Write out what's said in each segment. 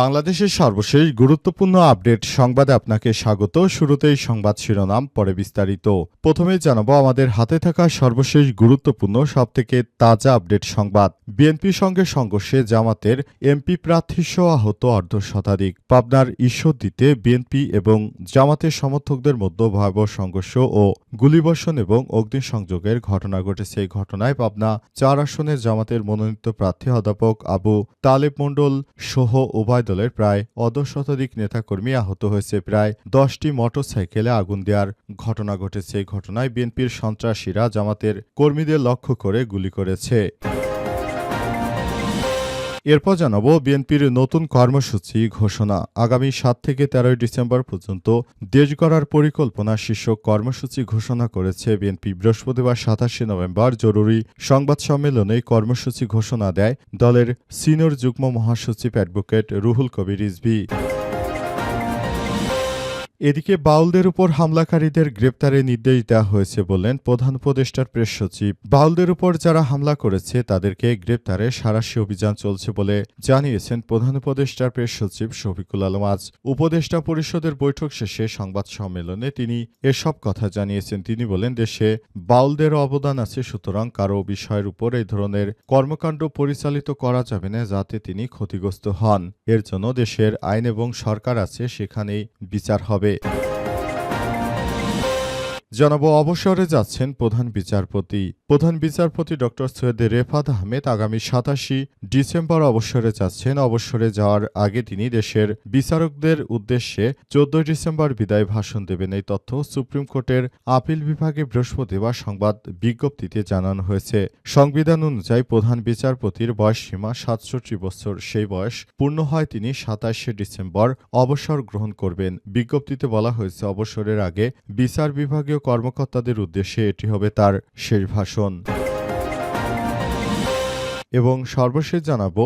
বাংলাদেশের সর্বশেষ গুরুত্বপূর্ণ আপডেট সংবাদে আপনাকে স্বাগত। শুরুতেই সংবাদ শিরোনাম, পরে বিস্তারিত। প্রথমে জানাব, আমাদের হাতে থাকা সর্বশেষ গুরুত্বপূর্ণ, সবথেকে তাজা আপডেট সংবাদ। বিএনপির সঙ্গে সংঘর্ষে জামাতের এমপি প্রার্থী সহ আহত অর্ধ শতাধিক। পাবনার ঈশ্বরদীতে বিএনপি এবং জামাতের সমর্থকদের মধ্যে ভয়াবহ সংঘর্ষ ও গুলিবর্ষণ এবং অগ্নিসংযোগের ঘটনা ঘটেছে। এই ঘটনায় পাবনা চার আসনের জামাতের মনোনীত প্রার্থী অধ্যাপক আবু তালেব মণ্ডল সহ উভয় দলের প্রায় অর্ধশতাধিক নেতাকর্মী আহত হয়েছে। প্রায় দশটি মোটরসাইকেলে আগুন দেওয়ার ঘটনা ঘটেছে। ঘটনায় বিএনপির সন্ত্রাসীরা জামাতের কর্মীদের লক্ষ্য করে গুলি করেছে। এরপর জানাব বিএনপির নতুন কর্মসূচি ঘোষণা। আগামী সাত থেকে তেরোই ডিসেম্বর পর্যন্ত দেশ গড়ার পরিকল্পনা শীর্ষক কর্মসূচি ঘোষণা করেছে বিএনপি। বৃহস্পতিবার সাতাশে নভেম্বর জরুরি সংবাদ সম্মেলনে কর্মসূচি ঘোষণা দেয় দলের সিনিয়র যুগ্ম মহাসচিব অ্যাডভোকেট রুহুল কবির রিজভী। এদিকে বাউলদের উপর হামলাকারীদের গ্রেপ্তারে নির্দেশ দেওয়া হয়েছে বলেন প্রধান উপদেষ্টার প্রেস সচিব। বাউলদের উপর যারা হামলা করেছে, তাদেরকে গ্রেপ্তারে সারাশি অভিযান চলছে বলে জানিয়েছেন প্রধান উপদেষ্টার প্রেস সচিব শফিকুল আলম। আজ উপদেষ্টা পরিষদের বৈঠক শেষে সংবাদ সম্মেলনে তিনি এসব কথা জানিয়েছেন। তিনি বলেন, দেশে বাউলদের অবদান আছে, সুতরাং কারও বিষয়ের উপর এই ধরনের কর্মকাণ্ড পরিচালিত করা যাবে না, যাতে তিনি ক্ষতিগ্রস্ত হন। এর জন্য দেশের আইন এবং সরকার আছে, সেখানেই বিচার হবে। জানাব অবসরে যাচ্ছেন প্রধান বিচারপতি প্রধান বিচারপতি ড. সৈয়দ রেফাত আহমেদ আগামী সাতাশি ডিসেম্বর অবসরে যাচ্ছেন। অবসরে যাওয়ার আগে তিনি দেশের বিচারকদের উদ্দেশ্যে চোদ্দই ডিসেম্বর বিদায় ভাষণ দেবেন। এই তথ্য সুপ্রিম কোর্টের আপিল বিভাগে বৃহস্পতিবার সংবাদ বিজ্ঞপ্তিতে জানানো হয়েছে। সংবিধান অনুযায়ী প্রধান বিচারপতির বয়সসীমা সাতষট্টি বছর। সেই বয়স পূর্ণ হয় তিনি সাতাশে ডিসেম্বর অবসর গ্রহণ করবেন। বিজ্ঞপ্তিতে বলা হয়েছে, অবসরের আগে বিচার বিভাগীয় কর্মকর্তাদের উদ্দেশ্যে এটি হবে তার শেষ ভাষণ। Pentagon. এবং সর্বশেষ জানাব,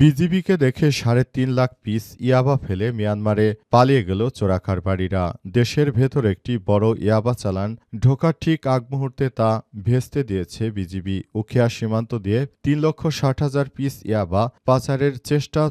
বিজিবিকে দেখে সাড়ে তিন লাখ পিস ইয়াবা ফেলে মিয়ানমারে পালিয়ে গেল চোরাকারবারীরা। দেশের ভেতর একটি বড় ইয়াবা চালান ঢোকার ঠিক আগ মুহূর্তে তা ভেস্তে দিয়েছে বিজিবি। উখিয়া সীমান্ত দিয়ে তিন লক্ষ ষাট হাজার পিস ইয়াবা পাচারের চেষ্টা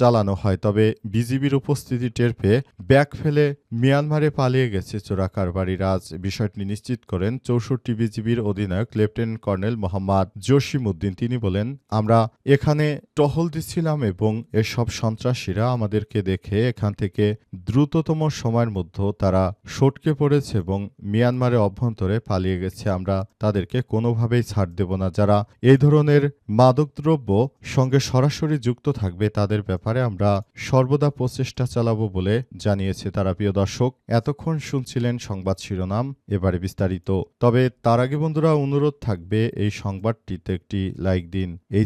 চালানো হয়, তবে বিজিবির উপস্থিতি টের পেয়ে ব্যাগ ফেলে মিয়ানমারে পালিয়ে গেছে চোরাকারবারীরা। আজ বিষয়টি নিশ্চিত করেন চৌষট্টি বিজিবির অধিনায়ক লেফটেন্যান্ট কর্নেল মোহাম্মদ জসিমউদ্দিন। তিনি বলেন আমরা এখানে টহল দিচ্ছিলাম এবং এসব সন্ত্রাসীরা আমাদেরকে দেখে এখান থেকে দ্রুততম সময়ের মধ্যে তারা সটকে পড়েছে এবং মিয়ানমারে অভ্যন্তরে পালিয়ে গেছে। আমরা তাদেরকে কোনোভাবেই ছাড় দেব না। যারা এই ধরনের মাদকদ্রব্য সঙ্গে সরাসরি যুক্ত থাকবে, তাদের ব্যাপারে আমরা সর্বদা প্রচেষ্টা চালাবো বলে জানিয়েছে তারা। প্রিয় দর্শক, এতক্ষণ শুনছিলেন সংবাদ শিরোনাম, এবারে বিস্তারিত। তবে তার আগে বন্ধুরা, অনুরোধ থাকবে এই সংবাদটিতে একটি লাইক দিন। এই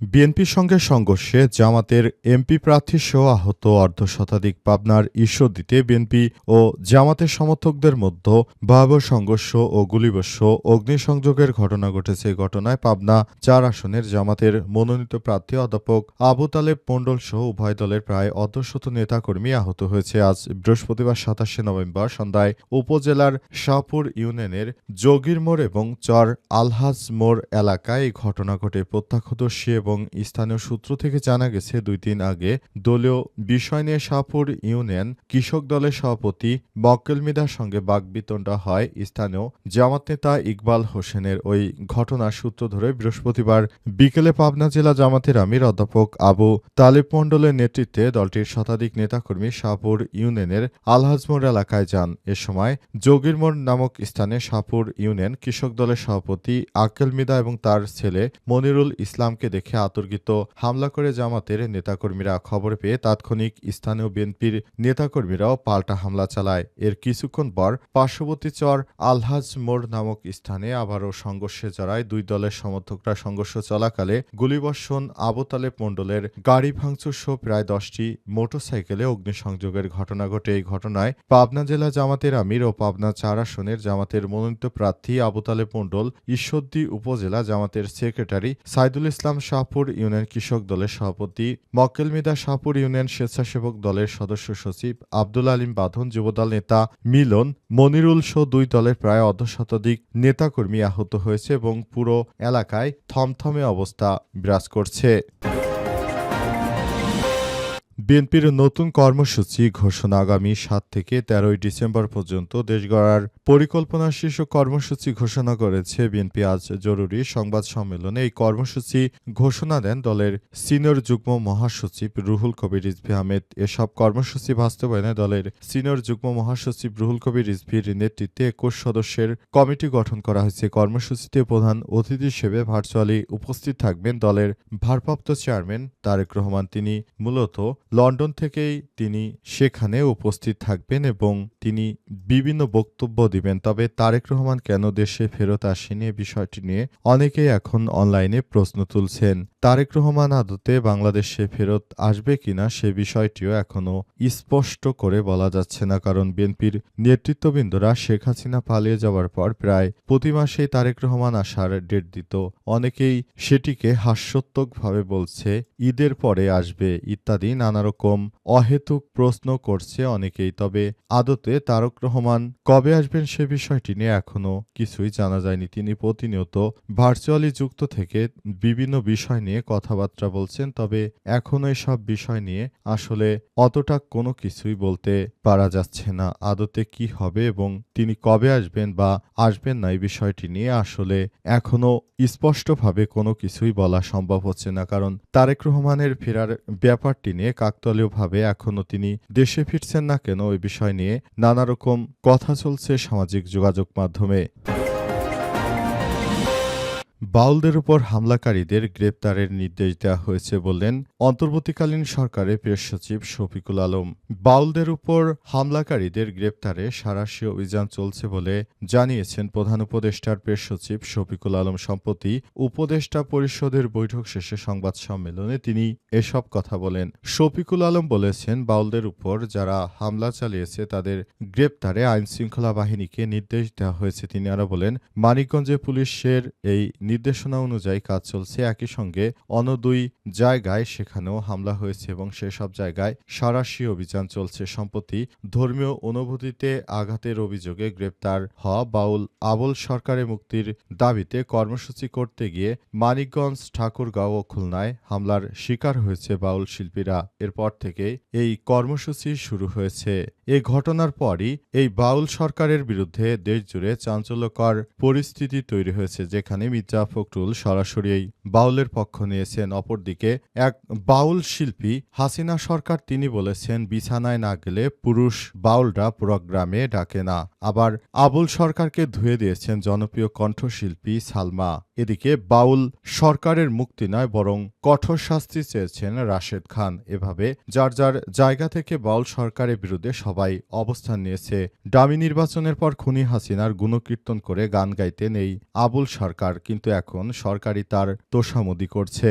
বিএনপির সঙ্গে সংঘর্ষে জামাতের এমপি প্রার্থী সহ আহত অর্ধ শতাধিক পাবনার ঈশ্বরদীতে বিএনপি ও জামাতের সমর্থকদের মধ্যে ভয়াবহ সংঘর্ষ ও গুলিবর্ষ, অগ্নিসংযোগের ঘটনা ঘটেছে ঘটনায় পাবনা চার আসনের জামাতের মনোনীত প্রার্থী অধ্যাপক আবু তালেব মণ্ডল সহ উভয় দলের প্রায় অর্ধশত নেতাকর্মী আহত হয়েছে। আজ বৃহস্পতিবার সাতাশে নভেম্বর সন্ধ্যায় উপজেলার শাহপুর ইউনিয়নের যোগীর মোড় এবং চর আলহাজ মোড় এলাকায় এই ঘটনা ঘটে। প্রত্যক্ষদর্শী এবং স্থানীয় সূত্র থেকে জানা গেছে, দুই দিন আগে দলীয় বিষয় নিয়ে শাহপুর ইউনিয়ন কৃষক দলের সভাপতি মক্কেল মিদার সঙ্গে বাগবিতণ্ডা হয়। স্থানীয় জামাত নেতা ইকবাল হোসেনের ওই ঘটনার সূত্র ধরে বৃহস্পতিবার বিকেলে পাবনা জেলা জামাতের আমির, অধ্যাপক আবু তালেব মণ্ডলের নেতৃত্বে দলটির শতাধিক নেতাকর্মী শাহপুর ইউনিয়নের আলহাজমোড় এলাকায় যান। এ সময় যোগীরমোড় নামক স্থানে শাহপুর ইউনিয়ন কৃষক দলের সভাপতি আক্কেল মিদা এবং তার ছেলে মনিরুল ইসলামকে দেখে দেখে আতর্কিত হামলা করে জামাতের নেতাকর্মীরা খবর পেয়ে তাৎক্ষণিক স্থানীয় বিএনপির নেতাকর্মীরাও পাল্টা হামলা চালায়। এর কিছুক্ষণ পর পার্শ্ববর্তী চর আলহাজ মোড় নামক স্থানে আবারও সংঘর্ষে জড়ায় দুই দলের সমর্থকরা। সংঘর্ষ চলাকালে গুলিবর্ষণ আবুতালেব মণ্ডলের গাড়ি ভাঙচুর সহ প্রায় দশটি মোটরসাইকেলে অগ্নিসংযোগের ঘটনা ঘটে। এই ঘটনায় পাবনা জেলা জামাতের আমির ও পাবনা চার আসনের জামাতের মনোনীত প্রার্থী আবুতালেব মণ্ডল, ঈশ্বরদী উপজেলা জামাতের সেক্রেটারি সাইদুল ইসলাম শাহপুর ইউনিয়ন কৃষক দলের সভাপতি, মক্কেল মিদা শাহপুর ইউনিয়ন স্বেচ্ছাসেবক দলের সদস্য সচিব আব্দুল আলিম বাঁধন, যুবদল নেতা মিলন মনিরুল সহ দুই দলের প্রায় অর্ধশতাধিক নেতাকর্মী আহত হয়েছে এবং পুরো এলাকায় থমথমে অবস্থা বিরাজ করছে। বিএনপির নতুন কর্মসূচি ঘোষণা আগামী সাত থেকে তেরোই ডিসেম্বর পর্যন্ত দেশ গড়ার পরিকল্পনা শীর্ষক কর্মসূচি ঘোষণা করেছে বিএনপি। আজ জরুরি সংবাদ সম্মেলনে এই কর্মসূচি ঘোষণা দেন দলের সিনিয়র যুগ্ম মহাসচিব রুহুল কবির রিজভি আহমেদ। এসব কর্মসূচি বাস্তবায়নে দলের সিনিয়র যুগ্ম মহাসচিব রুহুল কবির রিজভির নেতৃত্বে একুশ সদস্যের কমিটি গঠন করা হয়েছে। কর্মসূচিতে প্রধান অতিথি হিসেবে ভার্চুয়ালি উপস্থিত থাকবেন দলের ভারপ্রাপ্ত চেয়ারম্যান তারেক রহমান। তিনি মূলত লন্ডন থেকেই তিনি সেখানে উপস্থিত থাকবেন এবং তিনি বিভিন্ন বক্তব্য দিবেন। তবে তারেক রহমান কেন দেশে ফেরত আসেনি বিষয়টি নিয়ে অনেকেই এখন অনলাইনে প্রশ্ন তুলছেন। তারেক রহমান আদতে বাংলাদেশে ফেরত আসবে কিনা সে বিষয়টিও এখনও স্পষ্ট করে বলা যাচ্ছে না, কারণ বিএনপির নেতৃত্ববৃন্দরা শেখ হাসিনা পালিয়ে যাওয়ার পর প্রায় প্রতি মাসেই তারেক রহমান আসার ডেট দিত। অনেকেই সেটিকে হাস্যোত্তকভাবে বলছে, ঈদের পরে আসবে ইত্যাদি নানারকম অহেতুক প্রশ্ন করছে অনেকেই। তবে আদতে তারক রহমান কবে আসবেন সে বিষয়টি নিয়ে এখনও কিছুই জানা যায়নি। তিনি প্রতিনিয়ত ভার্চুয়ালি যুক্ত থেকে বিভিন্ন বিষয় নিয়ে কথাবার্তা বলছেন, তবে এখনও এসব বিষয় নিয়ে আসলে অতটা কোনো কিছুই বলতে পারা যাচ্ছে না। আদতে কি হবে এবং তিনি কবে আসবেন বা আসবেন না এই বিষয়টি নিয়ে আসলে এখনও স্পষ্টভাবে কোনো কিছুই বলা সম্ভব হচ্ছে না। কারণ তারেক রহমানের ফেরার ব্যাপারটি নিয়ে কাকতালীয়ভাবে এখনও তিনি দেশে ফিরছেন না কেন, ওই বিষয় নিয়ে নানা রকম কথা চলছে সামাজিক যোগাযোগ মাধ্যমে। বাউলদের উপর হামলাকারীদের গ্রেপ্তারের নির্দেশ দেওয়া হয়েছে বললেন অন্তর্বর্তীকালীন সরকারের প্রেস সচিব শফিকুল আলম। বাউলদের উপর হামলাকারীদের গ্রেপ্তারে সারাশি অভিযান চলছে বলে জানিয়েছেন প্রধান উপদেষ্টার প্রেস সচিব শফিকুল আলম। সম্প্রতি উপদেষ্টা পরিষদের বৈঠক শেষে সংবাদ সম্মেলনে তিনি এসব কথা বলেন। শফিকুল আলম বলেছেন, বাউলদের উপর যারা হামলা চালিয়েছে তাদের গ্রেপ্তারে আইনশৃঙ্খলা বাহিনীকে নির্দেশ দেওয়া হয়েছে। তিনি আরও বলেন, মানিকগঞ্জে পুলিশের এই নির্দেশনা অনুযায়ী কাজ চলছে একই সঙ্গে অন্য দুই জায়গায় সেখানেও হামলা হয়েছে এবং সেসব জায়গায় সারাশি অভিযান চলছে। সম্প্রতি ধর্মীয় অনুভূতিতে আঘাতের অভিযোগে গ্রেপ্তার হওয়া বাউল আবুল সরকারের মুক্তির দাবিতে কর্মসূচি করতে গিয়ে মানিকগঞ্জ, ঠাকুরগাঁও ও খুলনায় হামলার শিকার হয়েছে বাউল শিল্পীরা। এরপর থেকে এই কর্মসূচি শুরু হয়েছে। এই ঘটনার পরই এই বাউল সরকারের বিরুদ্ধে দেশজুড়ে চাঞ্চল্যকর পরিস্থিতি তৈরি হয়েছে, যেখানে মির্জা ফখরুল সরাসরি এই বাউলের পক্ষ নিয়েছেন। অপরদিকে এক বাউল শিল্পী হাসিনা সরকার, তিনি বলেছেন, বিছানায় না গেলে পুরুষ বাউলরা প্রোগ্রামে ডাকে না। আবার আবুল সরকারকে ধুয়ে দিয়েছেন জনপ্রিয় কণ্ঠশিল্পী সালমা। এদিকে বাউল সরকারের মুক্তি নয়, বরং কঠোর শাস্তি চেয়েছেন রাশেদ খান। এভাবে যার যার জায়গা থেকে বাউল সরকারের বিরুদ্ধে সবাই অবস্থান নিয়েছে। ডামি নির্বাচনের পর খুনি হাসিনার গুণকীর্তন করে গান গাইতেন এই আবুল সরকার, কিন্তু এখন সরকারই তার তোষামদি করছে।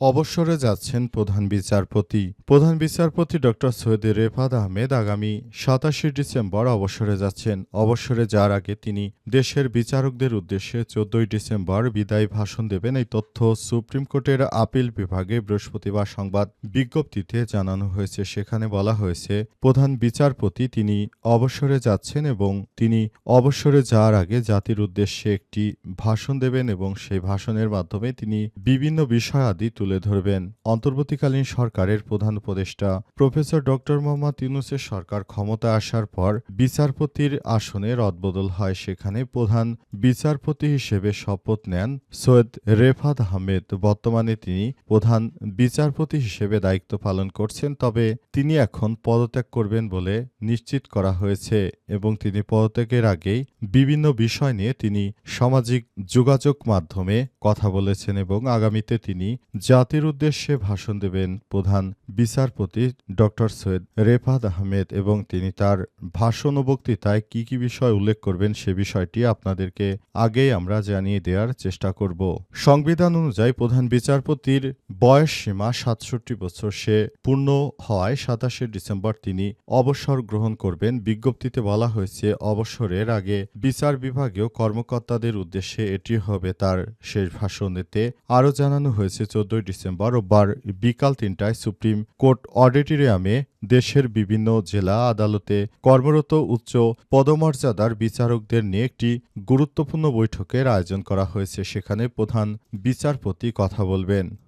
অবসরে যাচ্ছেন প্রধান বিচারপতি। প্রধান বিচারপতি ড সৈয়দ রেফাত আহমেদ আগামী সাতাশে ডিসেম্বর অবসরে যাচ্ছেন। অবসরে যাওয়ার আগে তিনি দেশের বিচারকদের উদ্দেশ্যে চোদ্দই ডিসেম্বর বিদায় ভাষণ দেবেন। এই তথ্য সুপ্রিম কোর্টের আপিল বিভাগে বৃহস্পতিবার সংবাদ বিজ্ঞপ্তিতে জানানো হয়েছে। সেখানে বলা হয়েছে, প্রধান বিচারপতি তিনি অবসরে যাচ্ছেন এবং তিনি অবসরে যাওয়ার আগে জাতির উদ্দেশ্যে একটি ভাষণ দেবেন এবং সেই ভাষণের মাধ্যমে তিনি বিভিন্ন বিষয়াদি তুলে তুলে ধরবেন। অন্তর্বর্তীকালীন সরকারের প্রধান উপদেষ্টা প্রফেসর ডক্টর মোহাম্মদ ইউনুসের সরকার ক্ষমতা আসার পর বিচারপতির আসনে রদবদল হয়। সেখানে প্রধান বিচারপতি হিসেবে শপথ নেন সৈয়দ রেফাত আহমেদ। বর্তমানে তিনি প্রধান বিচারপতি হিসেবে দায়িত্ব পালন করছেন, তবে তিনি এখন পদত্যাগ করবেন বলে নিশ্চিত করা হয়েছে এবং তিনি পদত্যাগের আগেই বিভিন্ন বিষয় নিয়ে তিনি সামাজিক যোগাযোগ মাধ্যমে কথা বলেছেন এবং আগামীতে তিনি জাতির উদ্দেশ্যে ভাষণ দেবেন প্রধান বিচারপতি ডক্টর সৈয়দ রেফাত আহমেদ এবং তিনি তার ভাষণ ও বক্তৃতায় কি কি বিষয় উল্লেখ করবেন সে বিষয়টি আপনাদেরকে আগেই আমরা জানিয়ে দেওয়ার চেষ্টা করব। সংবিধান অনুযায়ী প্রধান বিচারপতির বয়স সীমা সাতষট্টি বছর, সে পূর্ণ হওয়ায় সাতাশে ডিসেম্বর। তিনি অবসর গ্রহণ করবেন। বিজ্ঞপ্তিতে বলা হয়েছে, অবসরের আগে বিচার বিভাগীয় কর্মকর্তাদের উদ্দেশ্যে এটি হবে তার শেষ ভাষণ। এতে আরও জানানো হয়েছে, চোদ্দই ডিসেম্বর রোববার বিকাল তিনটায় সুপ্রিম কোর্ট অডিটোরিয়ামে দেশের বিভিন্ন জেলা আদালতে কর্মরত উচ্চ পদমর্যাদার বিচারকদের নিয়ে একটি গুরুত্বপূর্ণ বৈঠকের আয়োজন করা হয়েছে। সেখানে প্রধান বিচারপতি কথা বলবেন।